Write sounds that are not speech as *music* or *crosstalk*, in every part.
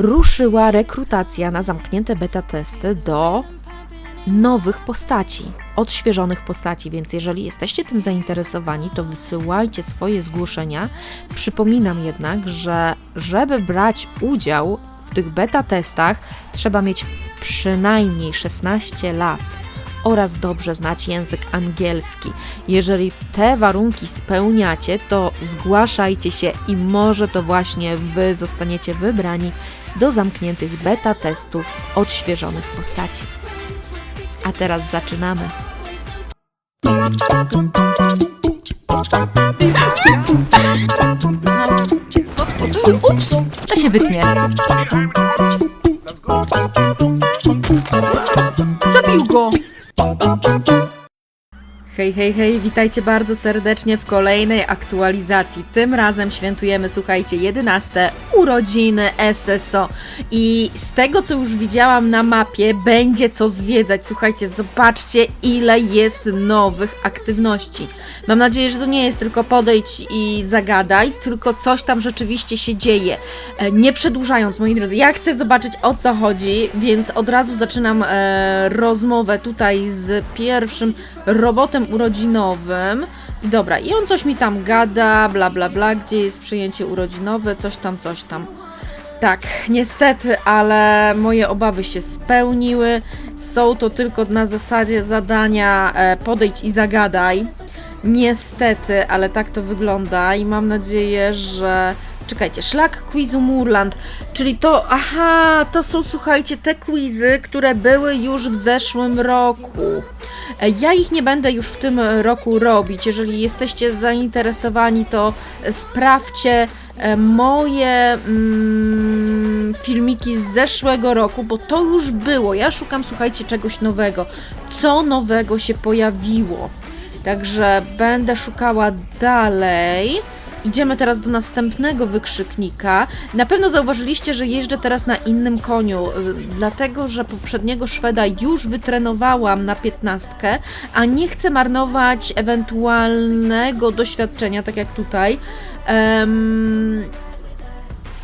ruszyła rekrutacja na zamknięte beta testy do nowych postaci, odświeżonych postaci, więc jeżeli jesteście tym zainteresowani, to wysyłajcie swoje zgłoszenia. Przypominam jednak, że żeby brać udział w tych beta testach, trzeba mieć przynajmniej 16 lat oraz dobrze znać język angielski. Jeżeli te warunki spełniacie, to zgłaszajcie się i może to właśnie Wy zostaniecie wybrani do zamkniętych beta testów odświeżonych postaci. A teraz zaczynamy. Ups, to się wytnie. Zabił go! Hej, hej, hej, witajcie bardzo serdecznie w kolejnej aktualizacji. Tym razem świętujemy, słuchajcie, 11 urodziny SSO. I z tego, co już widziałam na mapie, będzie co zwiedzać. Słuchajcie, zobaczcie, ile jest nowych aktywności. Mam nadzieję, że to nie jest tylko podejdź i zagadaj, tylko coś tam rzeczywiście się dzieje. E, Nie przedłużając, moi drodzy, ja chcę zobaczyć o co chodzi, więc od razu zaczynam e, rozmowę tutaj z pierwszym robotem urodzinowym. Dobra, i on coś mi tam gada, bla bla bla, gdzie jest przyjęcie urodzinowe, coś tam, coś tam. Tak, niestety, ale moje obawy się spełniły. Są to tylko na zasadzie zadania e, podejdź i zagadaj. Niestety, ale tak to wygląda i mam nadzieję, że. Czekajcie, szlak quizu Murland, czyli to, aha, to są, słuchajcie, te quizy, które były już w zeszłym roku. E, Ja ich nie będę już w tym roku robić. Jeżeli jesteście zainteresowani, to sprawdźcie e, moje mm, filmiki z zeszłego roku, bo to już było. Ja szukam, słuchajcie, czegoś nowego. Co nowego się pojawiło? Także będę szukała dalej. Idziemy teraz do następnego wykrzyknika. Na pewno zauważyliście, że jeżdżę teraz na innym koniu, y, dlatego że poprzedniego Szweda już wytrenowałam na piętnastkę, a nie chcę marnować ewentualnego doświadczenia, tak jak tutaj. em,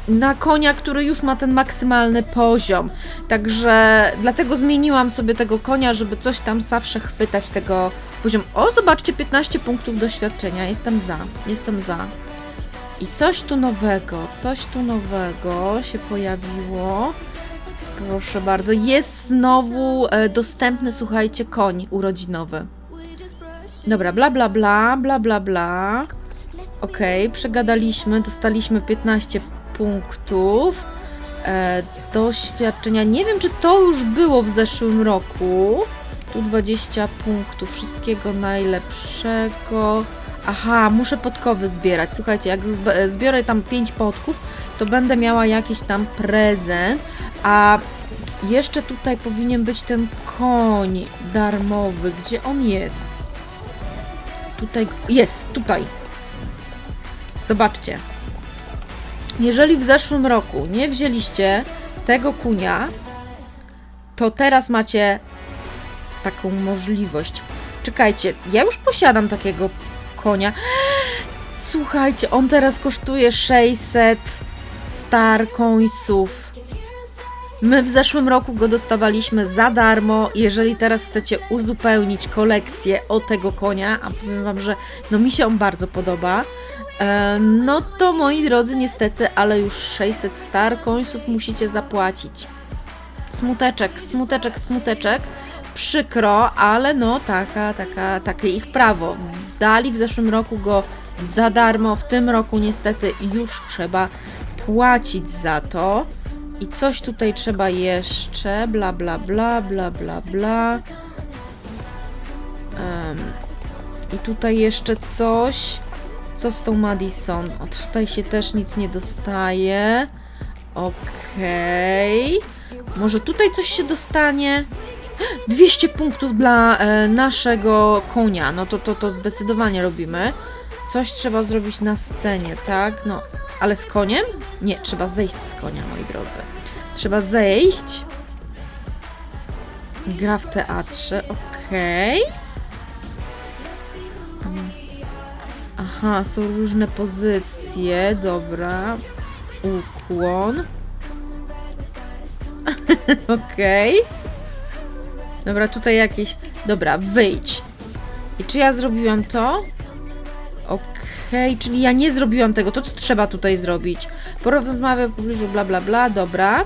na konia, który już ma ten maksymalny poziom. Także dlatego zmieniłam sobie tego konia, żeby coś tam zawsze chwytać tego poziom. O, zobaczcie, 15 punktów doświadczenia. Jestem za. Jestem za. I coś tu nowego, coś tu nowego się pojawiło. Proszę bardzo. Jest znowu e, dostępny, słuchajcie, koń urodzinowy. Dobra, bla bla bla, bla bla bla. Okej, przegadaliśmy, dostaliśmy 15 punktów e, doświadczenia. Nie wiem, czy to już było w zeszłym roku. Tu 20 punktów, wszystkiego najlepszego. Aha, muszę podkowy zbierać. Słuchajcie, jak zb- zbiorę tam 5 podków, to będę miała jakiś tam prezent. A jeszcze tutaj powinien być ten koń darmowy. Gdzie on jest? Tutaj jest, tutaj. Zobaczcie. Jeżeli w zeszłym roku nie wzięliście tego kunia, to teraz macie taką możliwość. Czekajcie, ja już posiadam takiego konia. Słuchajcie, on teraz kosztuje 600 star coinsów. My w zeszłym roku go dostawaliśmy za darmo. Jeżeli teraz chcecie uzupełnić kolekcję o tego konia, a powiem Wam, że no mi się on bardzo podoba, e, no to moi drodzy, niestety, ale już 600 star coinsów musicie zapłacić. Smuteczek, smuteczek, smuteczek. Przykro, ale no taka, taka, takie ich prawo. Dali w zeszłym roku go za darmo, w tym roku niestety już trzeba płacić za to. I coś tutaj trzeba jeszcze, bla bla bla, bla bla bla. Em, I tutaj jeszcze coś. Co z tą Madison? O, tutaj się też nic nie dostaje. Okej. Może tutaj coś się dostanie? 200 punktów dla e, naszego konia. No to, to, to zdecydowanie robimy. Coś trzeba zrobić na scenie, tak? No, ale z koniem? Nie, trzeba zejść z konia, moi drodzy. Trzeba zejść. Gra w teatrze, okej. Mm. Aha, są różne pozycje, dobra. Ukłon. *laughs* Okej. Dobra, tutaj jakieś... Dobra, wyjdź. I czy ja zrobiłam to? Okej, czyli ja nie zrobiłam tego. To co trzeba tutaj zrobić? Porozmawiam w pobliżu, bla bla bla, dobra.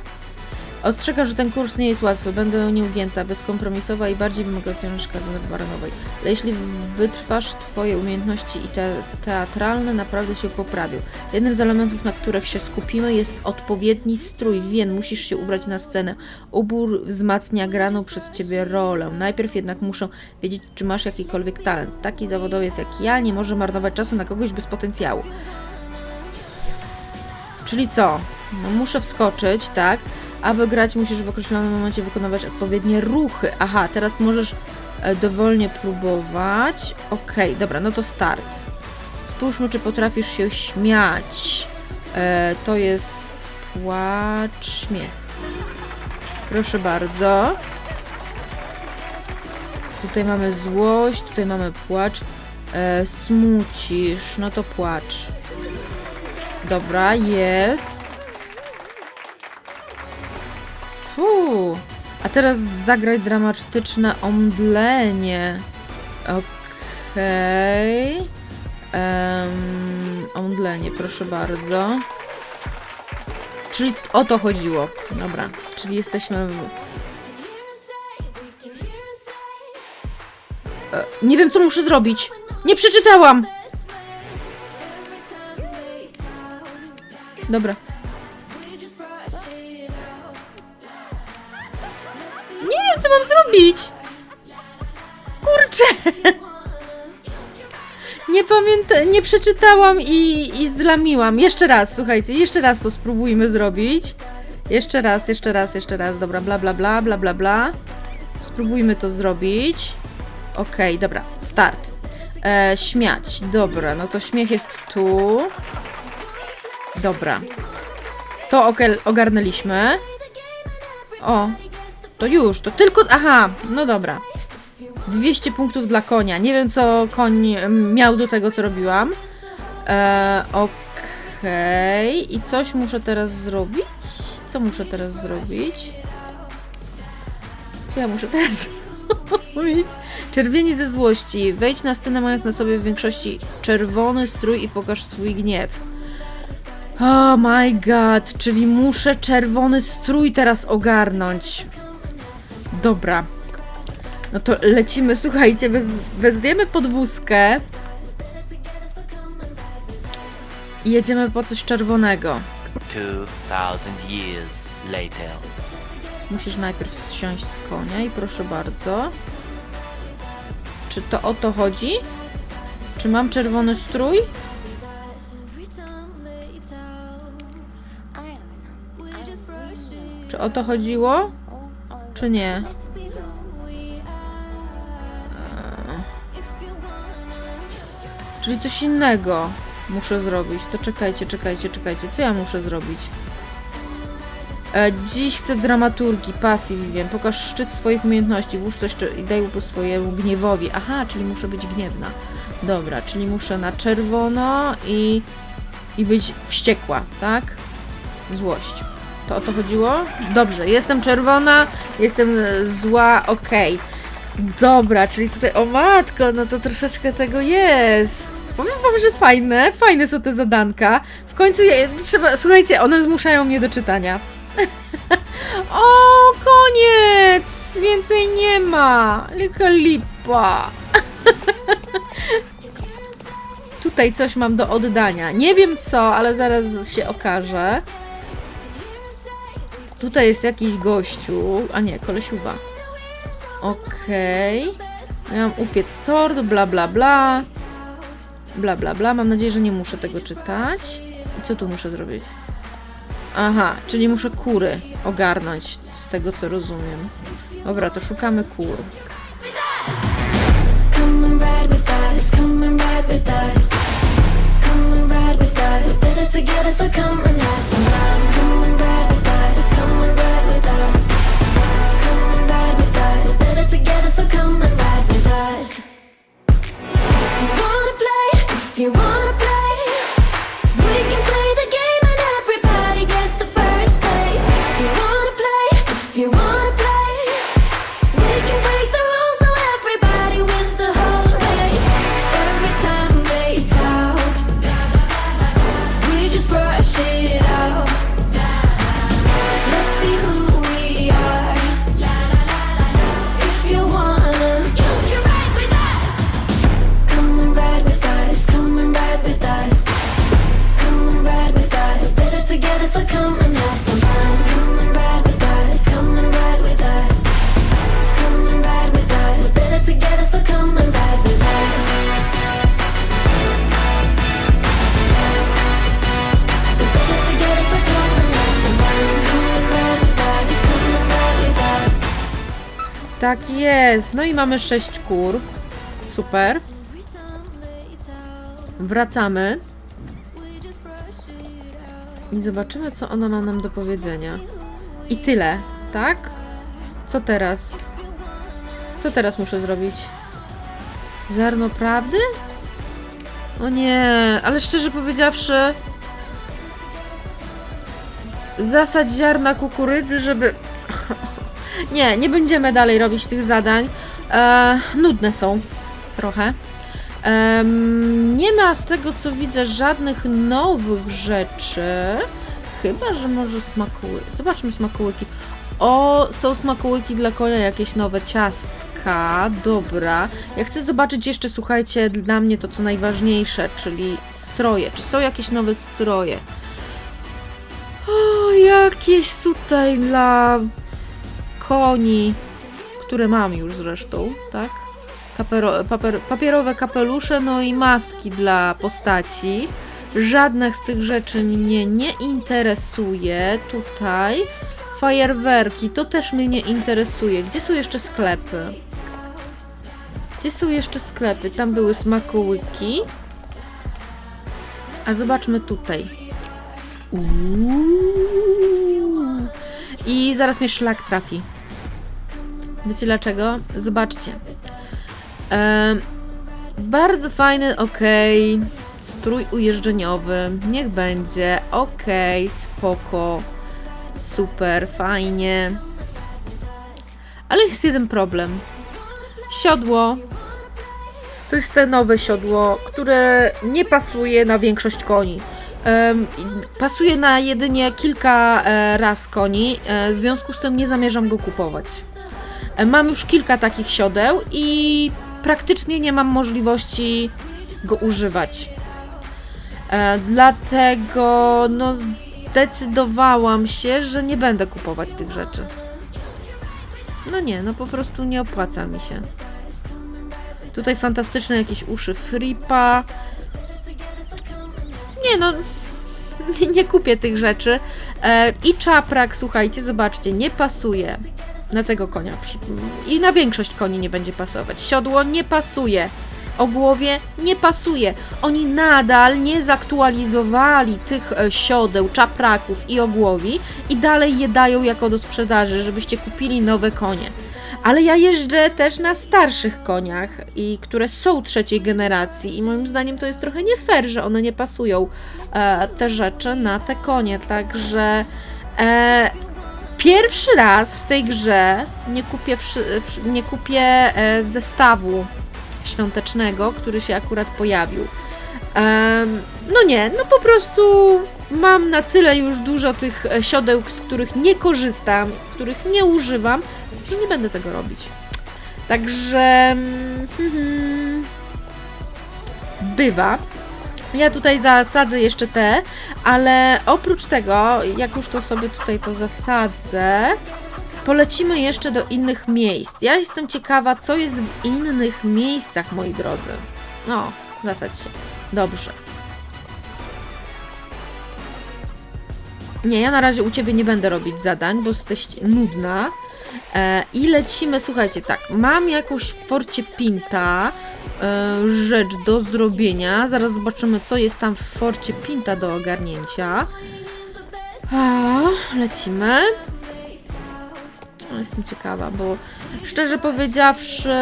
Ostrzegam, że ten kurs nie jest łatwy. Będę nieugięta, bezkompromisowa i bardziej wymagająca kardynac baranowej. Ale jeśli wytrwasz, twoje umiejętności i te teatralne naprawdę się poprawią. Jednym z elementów, na których się skupimy jest odpowiedni strój. Wien, musisz się ubrać na scenę. Ubór wzmacnia graną przez ciebie rolę. Najpierw jednak muszę wiedzieć, czy masz jakikolwiek talent. Taki zawodowiec jak ja nie może marnować czasu na kogoś bez potencjału. Czyli co? No muszę wskoczyć, tak? Aby grać, musisz w określonym momencie wykonywać odpowiednie ruchy. Aha, teraz możesz e, dowolnie próbować. Okej, dobra, no to start. Spójrzmy, czy potrafisz się śmiać. E, to jest płacz, śmiech. Proszę bardzo. Tutaj mamy złość, tutaj mamy płacz. E, smucisz, no to płacz. Dobra, jest. Fuu. A teraz zagraj dramatyczne omdlenie. Okej. Em, omdlenie, proszę bardzo. Czyli o to chodziło. Dobra, czyli jesteśmy. W... E, nie wiem, co muszę zrobić. Nie przeczytałam! Dobra. Zrobić. Kurczę. Nie pamiętam, nie przeczytałam i, i zlamiłam. Jeszcze raz, słuchajcie, jeszcze raz to spróbujmy zrobić. Jeszcze raz, jeszcze raz, jeszcze raz. Dobra, bla, bla, bla, bla, bla, bla. Spróbujmy to zrobić. Okej, dobra, start. E, śmiać, dobra, no to śmiech jest tu. Dobra. To ogarnęliśmy. O, to już, to tylko. Aha, no dobra. 200 punktów dla konia. Nie wiem, co koń em, miał do tego, co robiłam. E, Okej. I coś muszę teraz zrobić? Co muszę teraz zrobić? Co ja muszę teraz *laughs* zrobić? Czerwieni ze złości. Wejdź na scenę mając na sobie w większości czerwony strój i pokaż swój gniew. Oh my god, czyli muszę czerwony strój teraz ogarnąć. Dobra. No to lecimy, słuchajcie, wez, wezwiemy podwózkę i jedziemy po coś czerwonego. 2000 years later. Musisz najpierw zsiąść z konia i proszę bardzo. Czy to o to chodzi? Czy mam czerwony strój? Czy o to chodziło? Czy nie? Czyli coś innego muszę zrobić. To czekajcie, czekajcie, czekajcie. Co ja muszę zrobić? E, dziś chcę dramaturgii, pasji, wiem. Pokaż szczyt swoich umiejętności. Włóż coś i daj upust swojemu gniewowi. Aha, czyli muszę być gniewna. Dobra, czyli muszę na czerwono i, i być wściekła, tak? Złość. To o to chodziło? Dobrze, jestem czerwona, jestem zła, okej. Dobra, czyli tutaj, o matko, no to troszeczkę tego jest. Powiem wam, że fajne, fajne są te zadanka. W końcu je, trzeba, słuchajcie, one zmuszają mnie do czytania. *laughs* o, koniec! Więcej nie ma. Lika lipa. *laughs* Tutaj coś mam do oddania. Nie wiem co, ale zaraz się okaże. Tutaj jest jakiś gościu. A nie, kolesiuwa. Okej. Miałam upiec tort, bla bla bla. Bla bla bla. Mam nadzieję, że nie muszę tego czytać. I co tu muszę zrobić? Aha, czyli muszę kury ogarnąć z tego co rozumiem. Dobra, to szukamy kur. Come and better together, so come and ride with us. If you wanna play, if you wanna No i mamy sześć kur. Super. Wracamy. I zobaczymy, co ona ma nam do powiedzenia. I tyle, tak? Co teraz? Co teraz muszę zrobić? Ziarno prawdy? O nie, ale szczerze powiedziawszy... Zasadź ziarna kukurydzy, żeby... nie, nie będziemy dalej robić tych zadań. E, nudne są. Trochę. Em, nie ma z tego co widzę żadnych nowych rzeczy. Chyba, że może smakołyki. Zobaczmy smakołyki. O, są smakołyki dla konia, jakieś nowe ciastka. Dobra. Ja chcę zobaczyć jeszcze, słuchajcie, dla mnie to co najważniejsze, czyli stroje. Czy są jakieś nowe stroje? O, jakieś tutaj dla koni, które mam już zresztą, tak? Kapero, paper, papierowe kapelusze, no i maski dla postaci. Żadnych z tych rzeczy mnie nie interesuje. Tutaj fajerwerki, to też mnie nie interesuje. Gdzie są jeszcze sklepy? Gdzie są jeszcze sklepy? Tam były smakołyki. A zobaczmy tutaj. Uuu. I zaraz mnie szlak trafi. Wiecie dlaczego? Zobaczcie. Em, bardzo fajny, okej. Strój ujeżdżeniowy. Niech będzie. Okej, spoko. Super, fajnie. Ale jest jeden problem. Siodło. To jest te nowe siodło, które nie pasuje na większość koni. Em, pasuje na jedynie kilka e, raz koni, e, w związku z tym nie zamierzam go kupować. E, Mam już kilka takich siodeł i praktycznie nie mam możliwości go używać. E, dlatego no zdecydowałam się, że nie będę kupować tych rzeczy. No nie, no po prostu nie opłaca mi się. Tutaj fantastyczne jakieś uszy Fripa. Nie no, nie, *laughs* nie kupię tych rzeczy. E, I czaprak, słuchajcie, zobaczcie, nie pasuje na tego konia. I na większość koni nie będzie pasować. Siodło nie pasuje. O głowie nie pasuje. Oni nadal nie zaktualizowali tych e, siodeł, czapraków i ogłowi i dalej je dają jako do sprzedaży, żebyście kupili nowe konie. Ale ja jeżdżę też na starszych koniach, i które są trzeciej generacji, i moim zdaniem to jest trochę nie fair, że one nie pasują e, te rzeczy na te konie. Także e, pierwszy raz w tej grze nie kupię, nie kupię e, zestawu świątecznego, który się akurat pojawił. No nie, no po prostu mam na tyle już dużo tych e, siodeł, z których nie korzystam, których nie używam, że nie będę tego robić. Także mm, hmm, bywa. Ja tutaj zasadzę jeszcze te, ale oprócz tego, jak już to sobie tutaj to zasadzę, polecimy jeszcze do innych miejsc. Ja jestem ciekawa, co jest w innych miejscach, moi drodzy. No, zasadź się. Dobrze. Nie, ja na razie u Ciebie nie będę robić zadań, bo jesteś nudna. E, I lecimy, słuchajcie, tak, mam jakąś w Forcie Pinta rzecz do zrobienia. Zaraz zobaczymy, co jest tam w Forcie Pinta do ogarnięcia. A, lecimy. No, jestem ciekawa, bo szczerze powiedziawszy,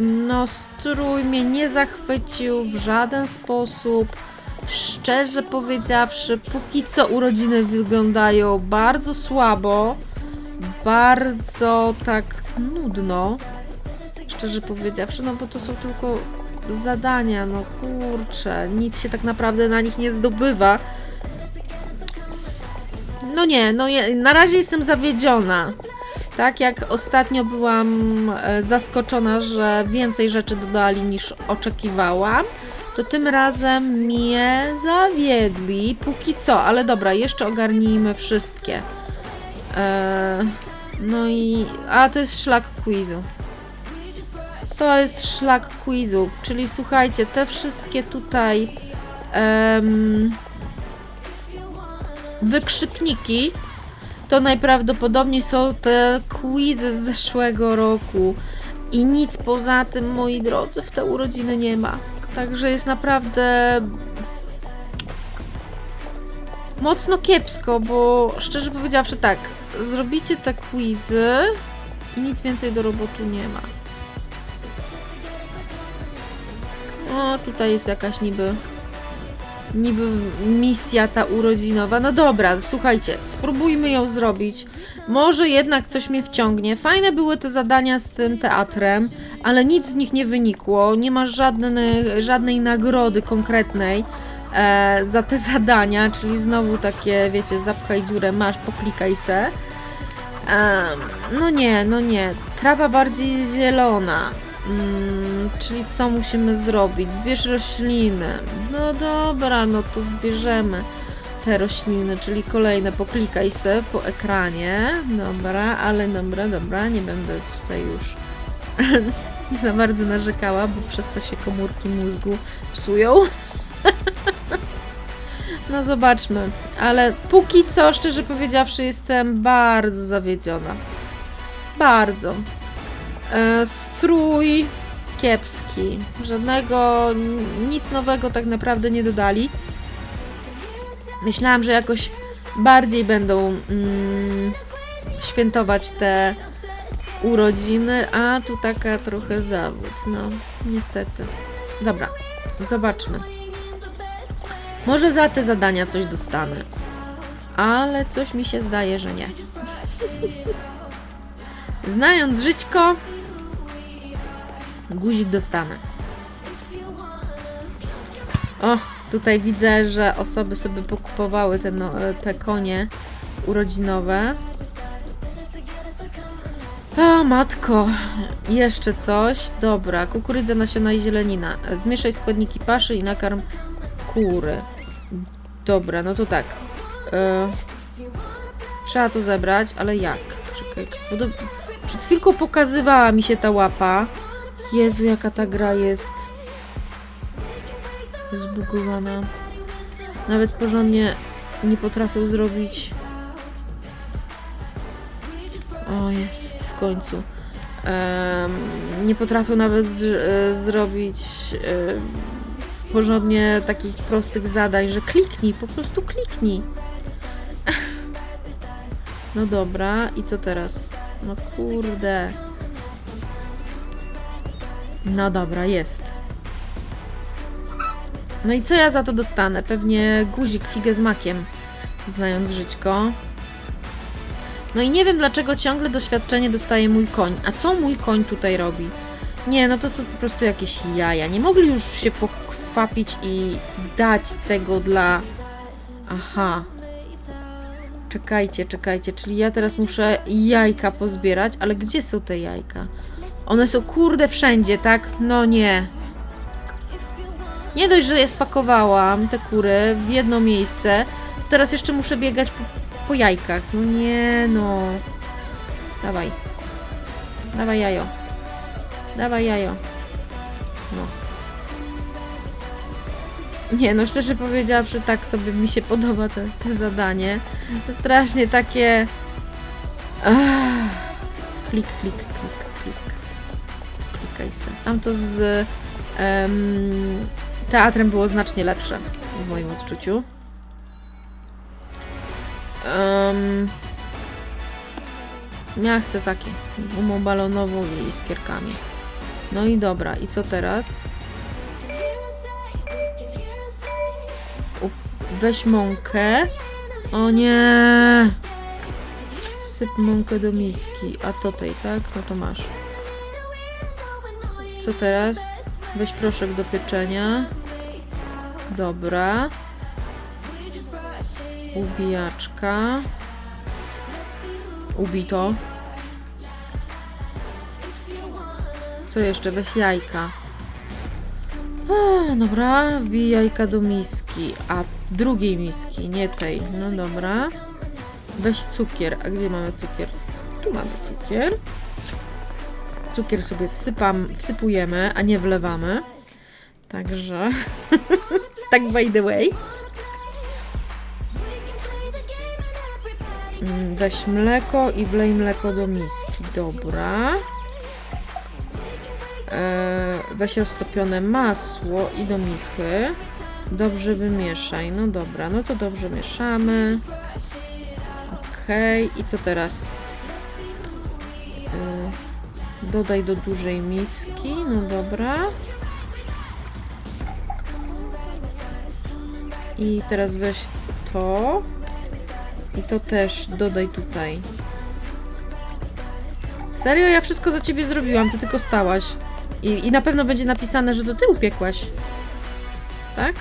no strój mnie nie zachwycił w żaden sposób. Szczerze powiedziawszy, póki co urodziny wyglądają bardzo słabo, bardzo tak nudno. Szczerze powiedziawszy, no bo to są tylko zadania, no kurczę, nic się tak naprawdę na nich nie zdobywa. No nie, no je, na razie jestem zawiedziona. Tak jak ostatnio byłam e, zaskoczona, że więcej rzeczy dodali niż oczekiwałam, to tym razem mnie zawiedli. Póki co, ale dobra, jeszcze ogarnijmy wszystkie. E, no i. A to jest szlak quizu. To jest szlak quizu, czyli słuchajcie, te wszystkie tutaj em, wykrzykniki To najprawdopodobniej są te quizy z zeszłego roku. I nic poza tym, moi drodzy, w te urodziny nie ma. Także jest naprawdę mocno kiepsko, bo szczerze powiedziawszy tak, zrobicie te quizy i nic więcej do robotu nie ma. O, tutaj jest jakaś niby niby misja ta urodzinowa. No dobra, słuchajcie, spróbujmy ją zrobić. Może jednak coś mnie wciągnie. Fajne były te zadania z tym teatrem, ale nic z nich nie wynikło. Nie ma żadnej, żadnej nagrody konkretnej e, za te zadania, czyli znowu takie, wiecie, zapchaj dziurę, masz, poklikaj se. Em, no nie, no nie. Trawa bardziej zielona. Mm, czyli co musimy zrobić? Zbierz rośliny. No dobra, no to zbierzemy te rośliny, czyli kolejne poklikaj se po ekranie. Dobra, ale dobra, dobra, nie będę tutaj już *laughs* za bardzo narzekała, bo przez to się komórki mózgu psują. *laughs* No zobaczmy, ale póki co, szczerze powiedziawszy, jestem bardzo zawiedziona. Bardzo. E, strój kiepski. Żadnego, nic nowego tak naprawdę nie dodali. Myślałam, że jakoś bardziej będą mm, świętować te urodziny, a tu taka trochę zawód. No, niestety. Dobra, zobaczmy. Może za te zadania coś dostanę. Ale coś mi się zdaje, że nie. *laughs* Znając żyćko, guzik dostanę. O, tutaj widzę, że osoby sobie pokupowały te, no, te konie urodzinowe. O, matko. Jeszcze coś. Dobra, kukurydza, nasiona i zielenina. Zmieszaj składniki paszy i nakarm kury. Dobra, no to tak. E, trzeba to zebrać, ale jak? Czekajcie. Bo do, przed chwilką pokazywała mi się ta łapa. Jezu, jaka ta gra jest zbugowana. Nawet porządnie nie potrafią zrobić. O, jest w końcu. Em, nie potrafią nawet z, e, zrobić em, porządnie takich prostych zadań, że kliknij, po prostu kliknij. *laughs* No dobra, i co teraz? No kurde. No dobra, jest. No i co ja za to dostanę? Pewnie guzik figę z makiem, znając żyćko. No i nie wiem dlaczego ciągle doświadczenie dostaje mój koń. A co mój koń tutaj robi? Nie, no to są po prostu jakieś jaja. Nie mogli już się pokwapić i dać tego dla... Aha. Czekajcie, czekajcie, czyli ja teraz muszę jajka pozbierać, ale gdzie są te jajka? One są kurde wszędzie, tak? No nie. Nie dość, że je spakowałam, te kury, w jedno miejsce, to teraz jeszcze muszę biegać po, po jajkach. No nie, no. Dawaj. Dawaj jajo. Dawaj jajo. No. Nie, no szczerze powiedziawszy, tak sobie mi się podoba to, to zadanie. To strasznie takie... Ach. Klik, klik. Klikaj se. Tam to z em, teatrem było znacznie lepsze, w moim odczuciu. Um, ja chcę takie. Gumą balonową i iskierkami. No i dobra, i co teraz? Weź mąkę. O nie! Wsyp mąkę do miski. A tutaj, tak? No to masz. Co teraz? Weź proszek do pieczenia. Dobra. Ubijaczka. Ubito. Co jeszcze? Weź jajka. A, dobra, wbij jajka do miski. A drugiej miski, nie tej. No dobra. Weź cukier. A gdzie mamy cukier? Tu mamy cukier. Cukier sobie wsypam, wsypujemy, a nie wlewamy. Także. *laughs* tak by the way. Mm, Weź mleko i wlej mleko do miski. Dobra. E, weź roztopione masło i do michy. Dobrze wymieszaj. No dobra, no to dobrze mieszamy. Okej, i co teraz? Dodaj do dużej miski. No dobra. I teraz weź to. I to też dodaj tutaj. Serio? Ja wszystko za ciebie zrobiłam, ty tylko stałaś. I, I na pewno będzie napisane, że to ty upiekłaś. Tak?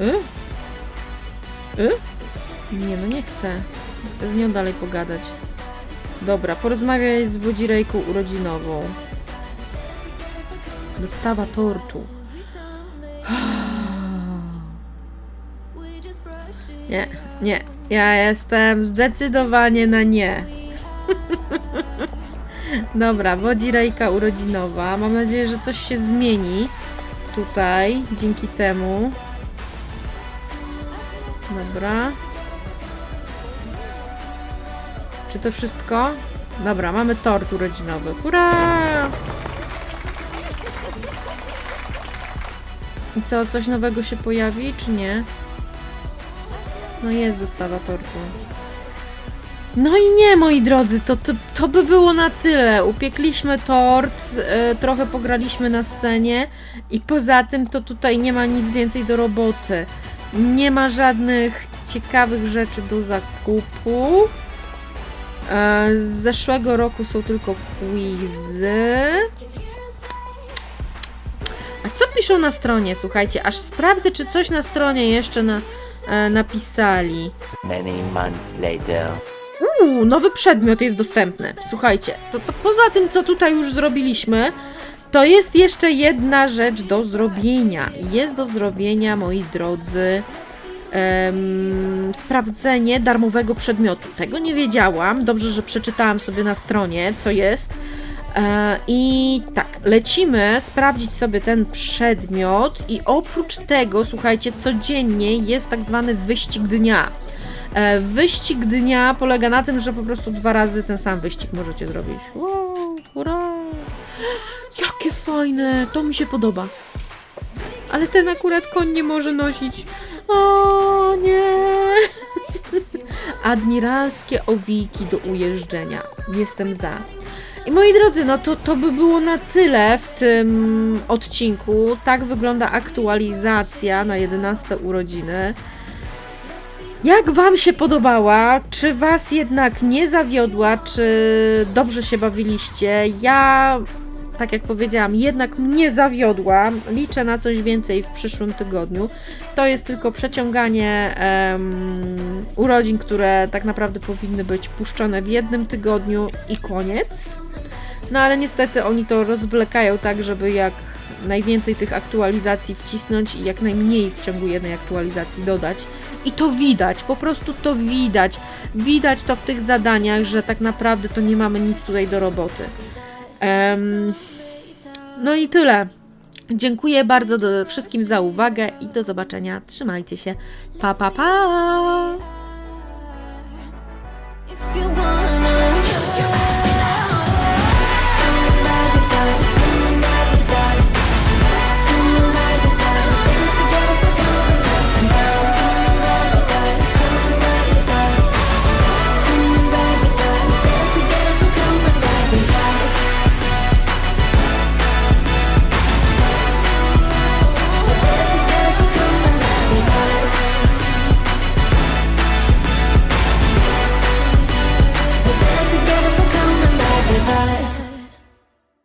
Y? Y? Nie, no nie chcę. Chcę z nią dalej pogadać. Dobra, porozmawiaj z wodzirejką urodzinową. Dostawa tortu. *sighs* Nie, nie. Ja jestem zdecydowanie na nie. *laughs* Dobra, wodzirejka urodzinowa. Mam nadzieję, że coś się zmieni tutaj dzięki temu. Dobra. Czy to wszystko? Dobra, mamy tort urodzinowy. Hurra! I co, coś nowego się pojawi, czy nie? No jest dostawa tortu. No i nie, moi drodzy, to, to, to by było na tyle. Upiekliśmy tort, e, trochę pograliśmy na scenie i poza tym to tutaj nie ma nic więcej do roboty. Nie ma żadnych ciekawych rzeczy do zakupu. E, z zeszłego roku są tylko quizy. A co piszą na stronie? Słuchajcie, aż sprawdzę, czy coś na stronie jeszcze na, e, napisali. Many months later. Uuu, nowy przedmiot jest dostępny. Słuchajcie, to, to poza tym, co tutaj już zrobiliśmy, to jest jeszcze jedna rzecz do zrobienia. Jest do zrobienia, moi drodzy, sprawdzenie darmowego przedmiotu. Tego nie wiedziałam. Dobrze, że przeczytałam sobie na stronie, co jest. E, I tak, lecimy sprawdzić sobie ten przedmiot i oprócz tego, słuchajcie, codziennie jest tak zwany wyścig dnia. E, Wyścig dnia polega na tym, że po prostu dwa razy ten sam wyścig możecie zrobić. Wow, hurra! Jakie fajne! To mi się podoba. Ale ten akurat koń nie może nosić. O nie! Admiralskie owiki do ujeżdżenia. Jestem za. I moi drodzy, no to, to by było na tyle w tym odcinku. Tak wygląda aktualizacja na 11 urodziny. Jak Wam się podobała? Czy Was jednak nie zawiodła? Czy dobrze się bawiliście? Ja, tak jak powiedziałam, jednak mnie zawiodła. Liczę na coś więcej w przyszłym tygodniu. To jest tylko przeciąganie em, urodzin, które tak naprawdę powinny być puszczone w jednym tygodniu i koniec. No ale niestety oni to rozwlekają tak, żeby jak najwięcej tych aktualizacji wcisnąć i jak najmniej w ciągu jednej aktualizacji dodać. I to widać, po prostu to widać. Widać to w tych zadaniach, że tak naprawdę to nie mamy nic tutaj do roboty no i tyle. Dziękuję bardzo wszystkim za uwagę i do zobaczenia. Trzymajcie się. Pa, pa, pa!